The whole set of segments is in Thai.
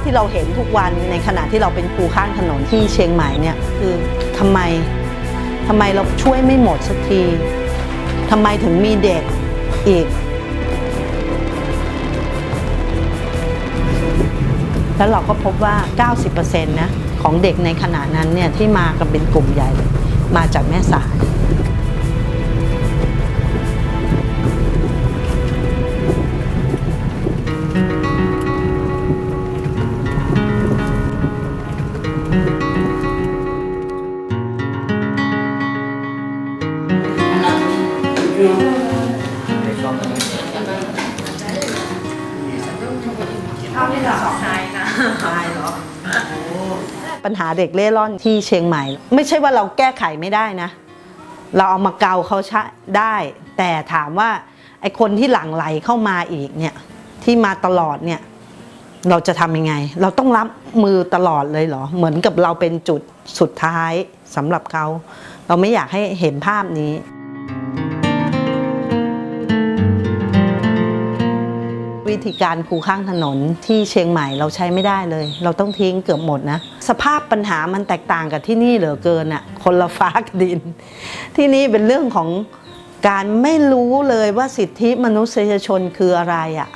พที่เราเห็นทุกวันในขณะที่เราเป็นครูข้างถนนที่เชียงใหม่เนี่ยคือทำไมทำไมเราช่วยไม่หมดสักทีทำไมถึงมีเด็กอีก แล้วเราก็พบว่า 90%นะของเด็กในขณะนั้นเนี่ยที่มากันเป็นกลุ่มใหญ่มาจากแม่สาย ปัญหาเด็กเล่ร่อนที่เชียงใหม่ ไม่ใช่ว่าเราแก้ไขไม่ได้นะ เราเอามาเกาเขาช้ได้ แต่ถามว่าไอคนที่หลั่งไหลเข้ามาอีกเนี่ยที่มาตลอดเนี่ยเราจะทำยังไง เราต้องรับมือตลอดเลยเหรอ เหมือนกับเราเป็นจุดสุดท้ายสำหรับเขา เราไม่อยากให้เห็นภาพนี้ วิธีการคูข้างถนนที่เชียงใหม่เราใช้ไม่ได้เลย เราต้องทิ้งเกือบหมดนะ สภาพปัญหามันแตกต่างกับที่นี่เหลือเกินอะคนละฟ้ากับดิน ที่นี่เป็นเรื่องของการไม่รู้เลยว่าสิทธิมนุษยชนคืออะไรอะ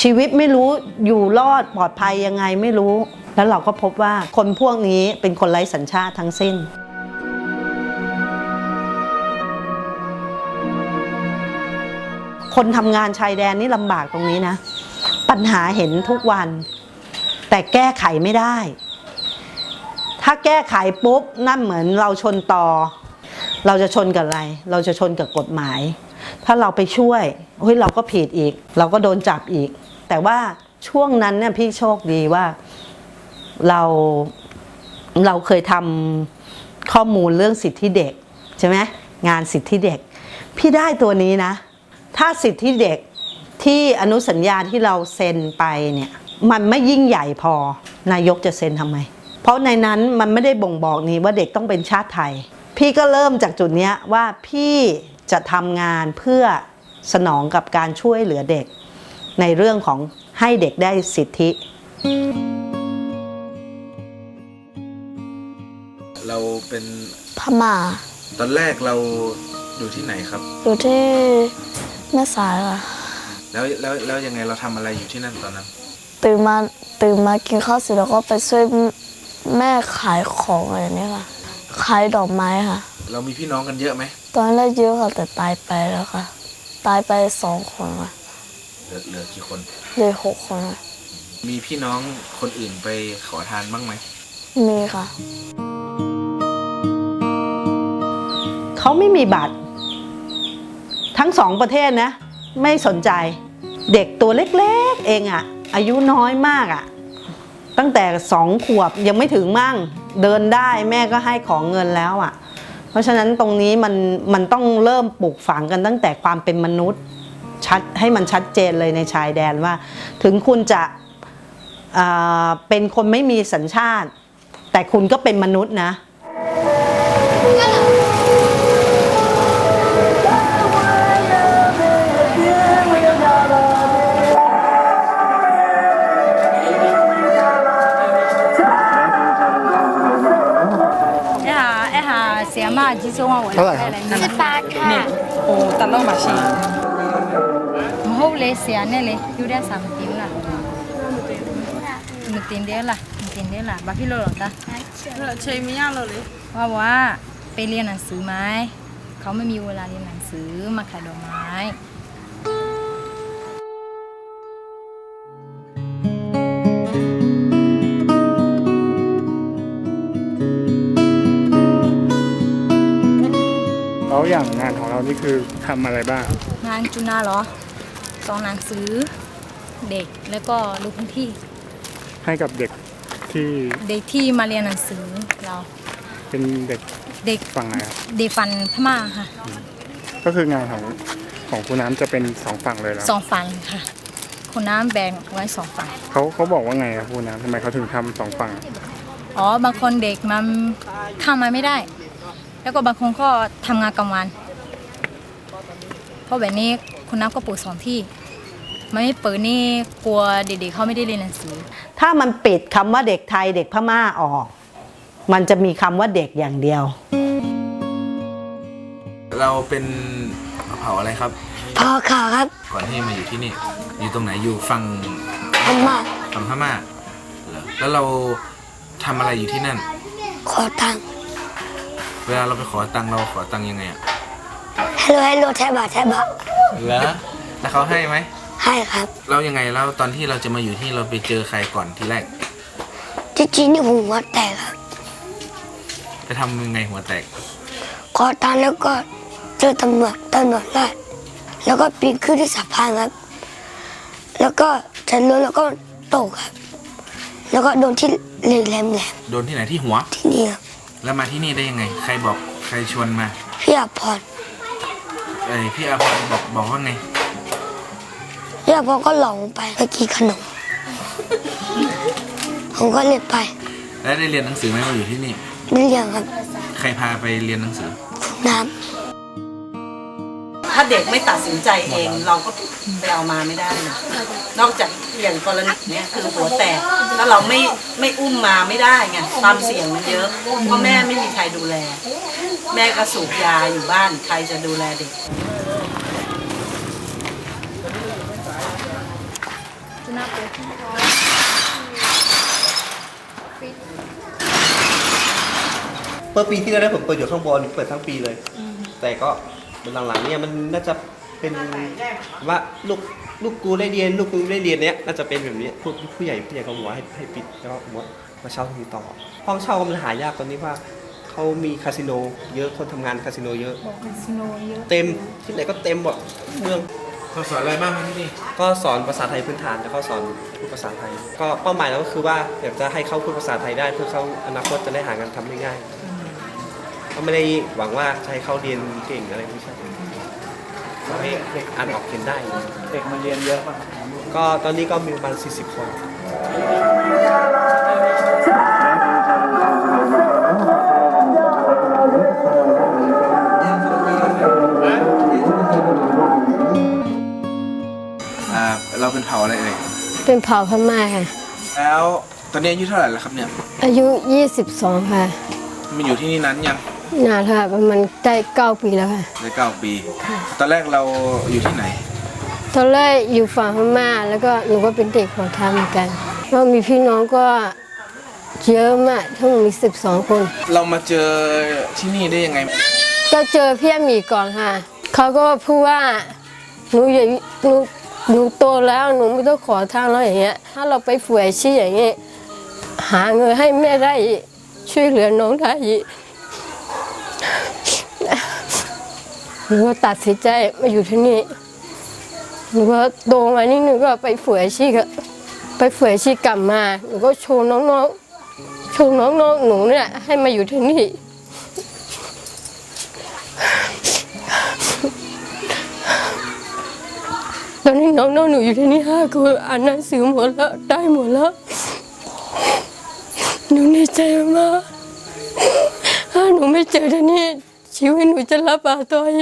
ชีวิตไม่รู้อยู่รอดปลอดภัยยังไงไม่รู้ แล้วเราก็พบว่าคนพวกนี้เป็นคนไร้สัญชาติทั้งสิ้น คนทำงานชายแดนนี่ลำบากตรงนี้นะ ปัญหาเห็นทุกวัน แต่แก้ไขไม่ได้ ถ้าแก้ไขปุ๊บนั่นเหมือนเราชนต่อ เราจะชนกับอะไร เราจะชนกับกฎหมาย ถ้าเราไปช่วยเฮ้ยเราก็ผิดอีก เราก็โดนจับอีก แต่ว่าช่วงนั้นเนี่ยพี่โชคดีว่าเราเราเคยทำข้อมูลเรื่องสิทธิเด็กใช่ไหมงานสิทธิเด็ก พี่ได้ตัวนี้นะ ถ้าสิทธิเด็กที่อนุสัญญาที่เราเซ็นไปเนี่ยมันไม่ยิ่งใหญ่พอนายกจะเซ็นทำไม เพราะในนั้นมันไม่ได้บ่งบอกนี่ว่าเด็กต้องเป็นชาติไทย พี่ก็เริ่มจากจุดเนี้ยว่าพี่จะทำงานเพื่อสนองกับการช่วยเหลือเด็ก ในเรื่องของให้เด็กได้สิทธิ เราเป็นพม่า ตอนแรกเราอยู่ที่ไหนครับ อยู่ที่ แม่สายค่ะแล้วแล้วแล้วยังไงเราทำอะไรอยู่ที่นั่นตอนนั้น ตื่นมาตื่นมากินข้าวเสร็จแล้วก็ไปช่วยแม่ขายของอะไรอย่างนี้ค่ะ ขายดอกไม้ค่ะ เรามีพี่น้องกันเยอะไหมตอนแรกเยอะค่ะแต่ตายไปแล้วค่ะ ตายไปสองคนค่ะเหลือเหลือกี่คนเหลยหกคนค่ะมีพี่น้องคนอื่นไปขอทานบ้างไหมมีค่ะ เขาไม่มีบัตร ทั้งสองประเทศนะ ไม่สนใจเด็กตัวเล็กๆเองอะอายุน้อยมากอะตั้งแต่สองขวบยังไม่ถึงมั่งเดินได้แม่ก็ให้ของเงินแล้วอะเพราะฉะนั้นตรงนี้มันมันต้องเริ่มปลูกฝังกันตั้งแต่ความเป็นมนุษย์ชัดให้มันชัดเจนเลยในชายแดนว่า ถึงคุณจะเป็นคนไม่มีสัญชาติ แต่คุณก็เป็นมนุษย์นะ ကကြီးဆုံးအောင်ဝင်ဟုတ်လား စစ်ပါခါဟိုတက်လောက်မှရှိ မဟုတ်လေဆရာနဲ့လေယူတဲ့ဆာမတင်ဘူးလားမတင်တယ်လားမတင်တယ်လားဘာဖြစ်လို့တော့တာအချိန်မရလို့လေဝါဝါไปเรียนหนังสือไหมเขาไม่มีเวลาเรียนหนังสือมาขายดอกไม้ อย่างงานของเรานี่คือทำอะไรบ้าง งานจุฬาเหรอสอนหนังสือเด็กแล้วก็ลูกพื้นที่ให้กับเด็กที่เด็กที่มาเรียนหนังสือเราเป็นเด็กเด็กฝั่งไหนครับเด็กฟันพม่าค่ะ ก็คืองานของของคุณน้ำจะเป็นสองฝั่งเลยแล้วสองฝั่งค่ะคุณน้ำแบ่งไว้สองฝั่ง เขาเขาบอกว่าไงครับคุณน้ำทำไมเขาถึงทำสองฝั่ง อ๋อบางคนเด็กมันเข้ามาไม่ได้ แล้วก็บางคนก็ทำงานกลางวัน เพราะแบบนี้คุณน้ำก็ปลูกสองที่มันไม่เปิดนี่กลัวเด็กๆเขาไม่ได้เรียนหนังสือ ถ้ามันปิดคำว่าเด็กไทยเด็กพม่าออก มันจะมีคำว่าเด็กอย่างเดียว เราเป็นเผ่าอะไรครับพอข่าวครับ ก่อนที่มาอยู่ที่นี่ อยู่ตรงไหนอยู่ฝั่งพม่าฝั่งพม่าเหรอแล้วเราทำอะไรอยู่ที่นั่น ขอตังค์ เวลาเราไปขอตังค์เราขอตังค์ยังไงอะฮัลโหลฮัลโหลแทบะแทบะเหรอแล้วเขาให้ไหมให้ครับเรายังไงแล้วตอนที่เราจะมาอยู่ที่เราไปเจอใครก่อนทีแรกจริงๆนี่ผมหัวแตกครับจะทำยังไงหัวแตกขอตังค์แล้วก็เจอตำรวจตำรวจไล่แล้วก็ปีนขึ้นที่สะพานครับ แล้วก็ฉันรู้แล้วก็ตกครับ แล้วก็โดนที่เหล็กแหลมแหลมโดนที่ไหนที่หัวๆที่นี่ครับ แล้วมาที่นี่ได้ยังไง ใครบอกใครชวนมา พี่อาพรเอ้ยพี่อาภรบอกบอกว่าไง พี่อาพรก็หลงไปไปกินขนม ผมก็เลยไปแล้วได้เรียนหนังสือไหมมาอยู่ที่นี่ ไม่เรียนครับใครพาไปเรียนหนังสือ น้ ถ้าเด็กไม่ตัดสินใจเองเราก็ไปเอามาไม่ได้นะนอกจากอย่างกรณีเนี้ยคือหัวแตกแล้วเราไม่ไม่อุ้มมาไม่ได้ไงความเสี่ยงมันเยอะเพราะแม่ไม่มีใครดูแล แม่ก็สูบยาอยู่บ้านใครจะดูแลเด็กเมื่อปีที่แล้วนะผมเปิดอยู่ข้างบนเปิดทั้งปีเลย แต่ก็ หลังๆเนี่ยมันน่าจะเป็นว่าลูกลูกกูได้เรียนลูกกูได้เรียนเนี้ยน่าจะเป็นแบบนี้ผู้ผู้ใหญ่ผู้ใหญ่ก็บอกว่าให้ให้ปิดแล้วก็บอกว่ามาเช่าที่นี่ต่อ ห้องเช่าก็มันหายากตอนนี้ว่าเขามีคาสิโนเยอะคนทำงานคาสิโนเยอะ เต็มที่ไหนก็เต็มหมดเมืองเขาสอนอะไรบ้างที่นี่ก็สอนภาษาไทยพื้นฐานแล้วก็สอนพูดภาษาไทย ก็เป้าหมายเราก็คือว่าอยากจะให้เขาพูดภาษาไทยได้เพื่อเขาอนาคตจะได้หางานทำได้ง่าย ก็ไม่ได้หวังว่าจะให้เขาเรียนเก่งอะไรไม่ใช่ขอให้อ่านออกเขียนได้ เด็กมาเรียนเยอะป่ะก็ตอนนี้ก็มีประมาณ40 คน อ่าเราเป็นเผ่าอะไรเอ่ยเป็นเผ่าพม่าค่ะ แล้วตอนนี้อายุเท่าไหร่แล้วครับเนี่ยอายุ 22 ค่ะมาอยู่ที่นี่นั้นยัง นานค่ะประมาณได้9ปีแล้วค่ะ ได้เก้าปี ตอนแรกเราอยู่ที่ไหน ตอนแรกอยู่ฝั่งพม่าแล้วก็หนูก็เป็นเด็กขอทานเหมือนกันก็มีพี่น้องก็เยอะมากทั้งหมดมี12คน เรามาเจอที่นี่ได้ยังไง ก็เจอพี่อาหมีก่อนค่ะ เขาก็พูดว่าหนูอย่าหนูหนูโตแล้วหนูไม่ต้องขอทานแล้วอย่างเงี้ย ถ้าเราไปฝืนอาชีพอย่างเงี้ยหาเงินให้แม่ได้อีกช่วยเหลือน้องได้อีก หนูก็ตัดสินใจมาอยู่ที่นี่หนูก็โตมานี่หนูก็ไปฝืนอาชีพอะไปฝืนอาชีพกลับมาหนูก็โชว์น้องๆโชว์น้องๆหนูเนี่ยให้มาอยู่ที่นี่ตอนนี้น้องๆหนูอยู่ที่นี่ห้าคนอ่านหนังสือหมดแล้วได้หมดแล้วหนูดีใจมากถ้าหนูไม่เจอที่นี่ ชีวิตหนูจะรับอาตอย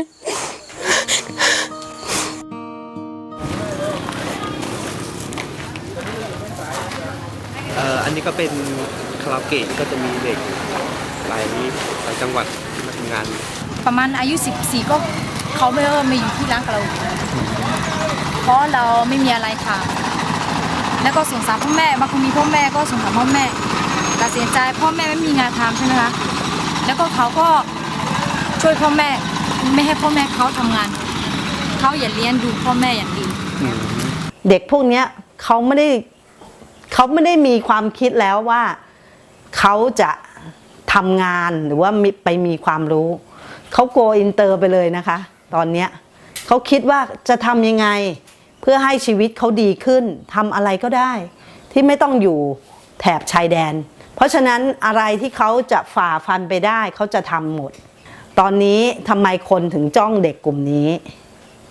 เอ่ออันนี้ก็เป็นคาราโอเกะก็จะมีเด็กหลายหลายจังหวัดที่มาทำงานประมาณอายุ 14 ก็เขาไม่ว่ามาอยู่ที่ร้านกับเราเพราะเราไม่มีอะไรทำแล้วก็สงสารพ่อแม่บางคนมีพ่อแม่ก็สงสารพ่อแม่ตัดสินใจพ่อแม่ไม่มีงานทำใช่ไหมคะแล้วก็เขาก็ ช่วยพ่อแม่ ไม่ให้พ่อแม่เขาทำงาน เขาอย่าเลี้ยงดูพ่อแม่อย่างดีเด็กพวกเนี้ยเขาไม่ได้เขาไม่ได้มีความคิดแล้วว่าเขาจะทำงานหรือว่ามีไปมีความรู้ เขาโกอินเตอร์ไปเลยนะคะ ตอนเนี้ยเขาคิดว่าจะทำยังไง เพื่อให้ชีวิตเขาดีขึ้นทำอะไรก็ได้ ที่ไม่ต้องอยู่แถบชายแดน เพราะฉะนั้นอะไรที่เขาจะฝ่าฟันไปได้เขาจะทำหมด ตอนนี้ทำไมคนถึงจ้องเด็กกลุ่มนี้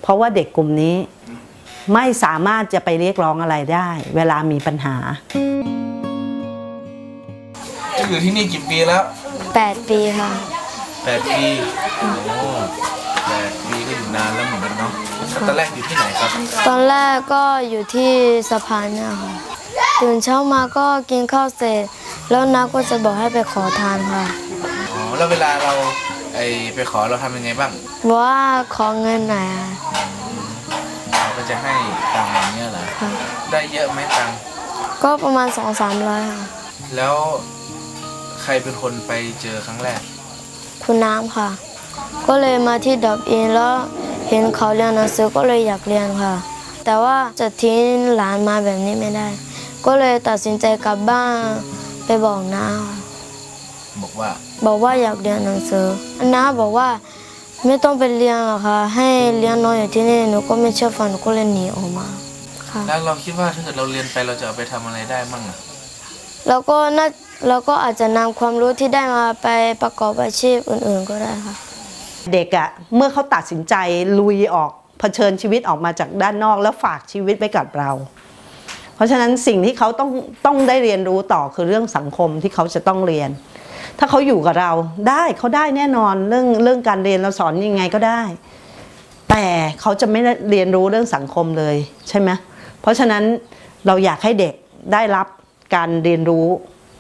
เพราะว่าเด็กกลุ่มนี้ไม่สามารถจะไปเรียกร้องอะไรได้ เวลามีปัญหา อยู่ที่นี่กี่ปีแล้ว8 ปีค่ะ แปดปีโอ้แปดปีก็อยู่นานแล้วเหมือนกันเนาะตอนแรกอยู่ที่ไหนครับ ตอนแรกก็อยู่ที่สะพานเนี่ยค่ะ ตื่นเช้ามาก็กินข้าวเสร็จ แล้วน้าก็จะบอกให้ไปขอทานค่ะ อ๋อ แล้วเวลาเรา ไอไปขอเราทำยังไงบ้างบอกว่าขอเงินหน่อยค่ะเราก็จะให้ตังค์อย่างเงี้ยเหรอค่ะ ได้เยอะไหมตังค์ก็ประมาณสองสามร้อยค่ะ แล้วใครเป็นคนไปเจอครั้งแรก คุณน้ำค่ะ ก็เลยมาที่ดอบอินแล้วเห็นเขาเรียนหนังสือก็เลยอยากเรียนค่ะ แต่ว่าจะทิ้งหลานมาแบบนี้ไม่ได้ ก็เลยตัดสินใจกลับบ้านไปบอกน้าค่ะ บอกว่า บอกว่าอยากเรียนหนังสือน้าบอกว่าไม่ต้องไปเรียนหรอกค่ะ ให้เลี้ยงน้องอยู่ที่นี่หนูก็ไม่เชื่อฟังหนูก็เลยหนีออกมาค่ะแล้วเราคิดว่าถ้าเกิดเราเรียนไปเราจะเอาไปทำอะไรได้มั่งอะแล้วก็น่าแล้วก็อาจจะนำความรู้ที่ได้มาไปประกอบอาชีพอื่นๆก็ได้ค่ะ เด็กอะเมื่อเขาตัดสินใจลุยออกเผชิญชีวิตออกมาจากด้านนอกแล้วฝากชีวิตไว้กับเรา เพราะฉะนั้นสิ่งที่เขาต้องต้องได้เรียนรู้ต่อคือเรื่องสังคมที่เขาจะต้องเรียน ถ้าเขาอยู่กับเราได้เขาได้แน่นอนเรื่องเรื่องการเรียนเราสอนยังไงก็ได้ แต่เขาจะไม่เรียนรู้เรื่องสังคมเลยใช่ไหมเพราะฉะนั้นเราอยากให้เด็กได้รับการเรียนรู้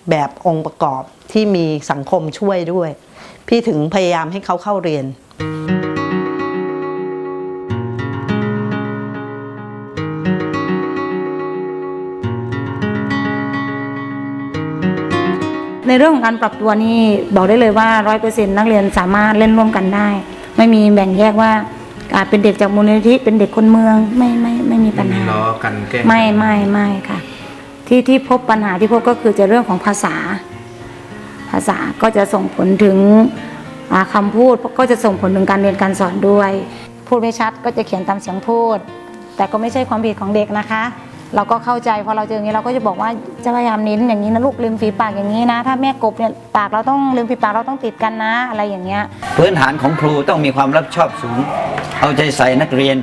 แบบองค์ประกอบที่มีสังคมช่วยด้วย พี่ถึงพยายามให้เขาเข้าเรียน ในเรื่องของการปรับตัวนี่บอกได้เลยว่าร้อยเปอร์เซ็นต์นักเรียนสามารถเล่นร่วมกันได้ ไม่มีแบ่งแยกว่าอ่าเป็นเด็กจากมูลนิธิเป็นเด็กคนเมืองไม่ไม่ไม่มีปัญหาล้อกันแกล้งไม่ไม่ไม่ค่ะ ที่ที่พบปัญหาที่พบก็คือจะเรื่องของภาษา ภาษาก็จะส่งผลถึงอ่าคำพูดก็จะส่งผลถึงการเรียนการสอนด้วย พูดไม่ชัดก็จะเขียนตามเสียงพูด แต่ก็ไม่ใช่ความผิดของเด็กนะคะ เราก็เข้าใจพอเราเจออย่างนี้เราก็จะบอกว่าจะพยายามเน้นอย่างนี้นะลูกริมฝีปากอย่างนี้นะ ถ้าแม่กบเนี่ยปากเราต้องริมฝีปากเราต้องติดกันนะอะไรอย่างเงี้ย พื้นฐานของครูต้องมีความรับผิดชอบสูง เอาใจใส่นักเรียน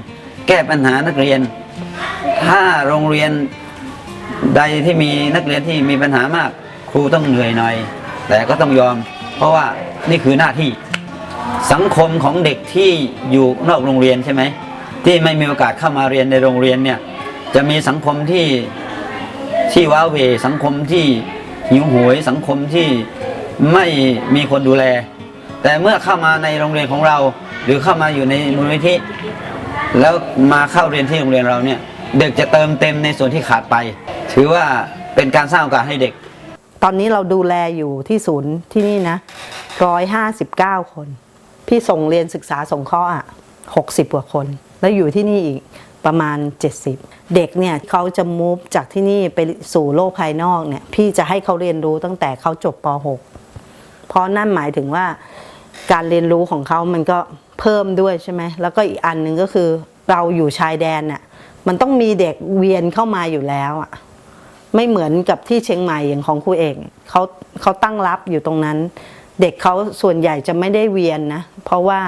แก้ปัญหานักเรียน ถ้าโรงเรียนใดที่มีนักเรียนที่มีปัญหามาก ครูต้องเหนื่อยหน่อย แต่ก็ต้องยอม เพราะว่านี่คือหน้าที่สังคมของเด็กที่อยู่นอกโรงเรียนใช่ไหมที่ไม่มีโอกาสเข้ามาเรียนในโรงเรียนเนี่ย จะมีสังคมที่ที่ว้าเวสังคมที่หิวโหวยสังคมที่ไม่มีคนดูแล แต่เมื่อเข้ามาในโรงเรียนของเรา หรือเข้ามาอยู่ในมูลนิธิแล้วมาเข้าเรียนที่โรงเรียนเราเนี่ย เด็กจะเติมเต็มในส่วนที่ขาดไป ถือว่าเป็นการสร้างโอกาสให้เด็ก ตอนนี้เราดูแลอยู่ที่ศูนย์ที่นี่นะร้อยห้าสิบเก้าคน พี่ส่งเรียนศึกษาสงเคราะห์อะหกสิบกว่าคน แล้วอยู่ที่นี่อีก ประมาณ 70 เด็กเนี่ยเขาจะมูฟจากที่นี่ไปสู่โลกภายนอกเนี่ยพี่จะให้เขาเรียนรู้ตั้งแต่เขาจบป .6 เพราะนั่นหมายถึงว่าการเรียนรู้ของเขามันก็เพิ่มด้วยใช่ไหมแล้วก็อีกอันหนึ่งก็คือเราอยู่ชายแดนน่ะมันต้องมีเด็กเวียนเข้ามาอยู่แล้วอะไม่เหมือนกับที่เชียงใหม่อย่างของครูเอกเขาเขาตั้งรับอยู่ตรงนั้น เด็กเขาส่วนใหญ่จะไม่ได้เวียนนะ เพราะว่า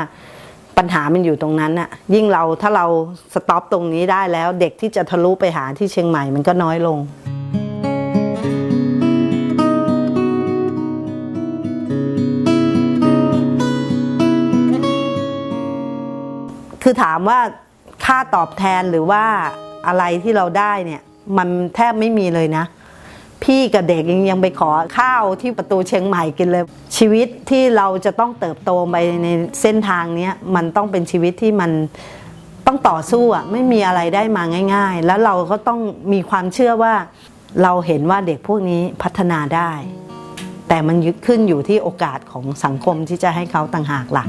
ปัญหามันอยู่ตรงนั้นน่ะยิ่งเราถ้าเราสต็อปตรงนี้ได้แล้ว เด็กที่จะทะลุไปหาที่เชียงใหม่มันก็น้อยลงคือถามว่าค่าตอบแทนหรือว่าอะไรที่เราได้เนี่ย มันแทบไม่มีเลยนะ พี่กับเด็กยังยังไปขอข้าวที่ประตูเชียงใหม่กินเลย ชีวิตที่เราจะต้องเติบโตไปในเส้นทางนี้มันต้องเป็นชีวิตที่มันต้องต่อสู้อะไม่มีอะไรได้มาง่าย ๆ แล้วเราก็ต้องมีความเชื่อว่า เราเห็นว่าเด็กพวกนี้พัฒนาได้ แต่มันยึดขึ้นอยู่ที่โอกาสของสังคมที่จะให้เขาต่างหากหลัก